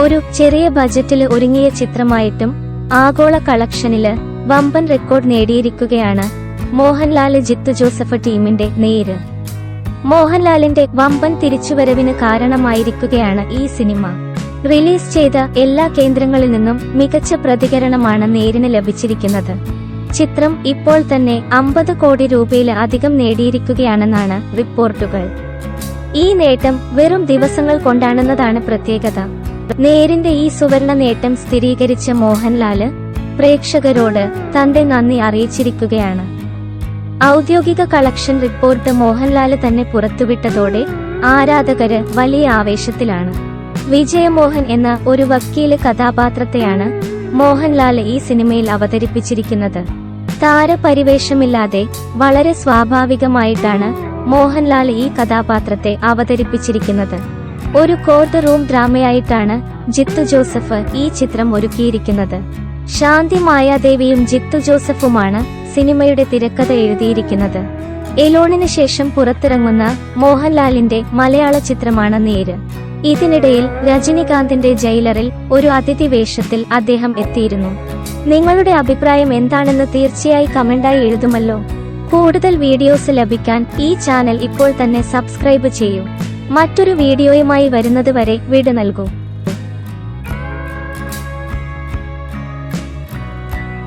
ഒരു ചെറിയ ബജറ്റിൽ ഒരുങ്ങിയ ചിത്രമായിട്ടും ആഗോള കളക്ഷനിൽ വമ്പൻ റെക്കോർഡ് നേടിയിരിക്കുകയാണ് മോഹൻലാൽ ജിത്തു ജോസഫ് ടീമിന്റെ നേര്. മോഹൻലാലിന്റെ വമ്പൻ തിരിച്ചുവരവിന് കാരണമായിരിക്കുകയാണ് ഈ സിനിമ. റിലീസ് ചെയ്ത എല്ലാ കേന്ദ്രങ്ങളിൽ നിന്നും മികച്ച പ്രതികരണമാണ് നേരിന് ലഭിച്ചിരിക്കുന്നത്. ചിത്രം ഇപ്പോൾ തന്നെ അമ്പത് കോടി രൂപയിൽ അധികം നേടിയിരിക്കുകയാണെന്നാണ് റിപ്പോർട്ടുകൾ. ഈ നേട്ടം വെറും ദിവസങ്ങൾ കൊണ്ടാണെന്നതാണ് പ്രത്യേകത. നേരിന്റെ ഈ സുവർണ നേട്ടം സ്ഥിരീകരിച്ച മോഹൻലാൽ പ്രേക്ഷകരോട് തന്റെ നന്ദി അറിയിച്ചിരിക്കുകയാണ്. ഔദ്യോഗിക കളക്ഷൻ റിപ്പോർട്ട് മോഹൻലാൽ തന്നെ പുറത്തുവിട്ടതോടെ ആരാധകര് വലിയ ആവേശത്തിലാണ്. വിജയമോഹൻ എന്ന ഒരു വക്കീൽ കഥാപാത്രത്തെയാണ് മോഹൻലാൽ ഈ സിനിമയിൽ അവതരിപ്പിച്ചിരിക്കുന്നത്. താരപരിവേഷമില്ലാതെ വളരെ സ്വാഭാവികമായിട്ടാണ് മോഹൻലാൽ ഈ കഥാപാത്രത്തെ അവതരിപ്പിച്ചിരിക്കുന്നത്. ഒരു കോർട്ട് റൂം ഡ്രാമയായിട്ടാണ് ജിത്തു ജോസഫ് ഈ ചിത്രം ഒരുക്കിയിരിക്കുന്നത്. ശാന്തി മായാദേവിയും ജിത്തു ജോസഫുമാണ് സിനിമയുടെ തിരക്കഥ എഴുതിയിരിക്കുന്നത്. എലോണിന് ശേഷം പുറത്തിറങ്ങുന്ന മോഹൻലാലിന്റെ മലയാള ചിത്രമാണ് നേര്. ഇതിനിടയിൽ രജനികാന്തിന്റെ ജയിലറിൽ ഒരു അതിഥി വേഷത്തിൽ അദ്ദേഹം എത്തിയിരുന്നു. നിങ്ങളുടെ അഭിപ്രായം എന്താണെന്ന് തീർച്ചയായി കമന്റായി എഴുതുമല്ലോ. കൂടുതൽ വീഡിയോസ് ലഭിക്കാൻ ഈ ചാനൽ ഇപ്പോൾ തന്നെ സബ്സ്ക്രൈബ് ചെയ്യൂ. മറ്റൊരു വീഡിയോയുമായി വരുന്നതുവരെ വിട നൽകൂ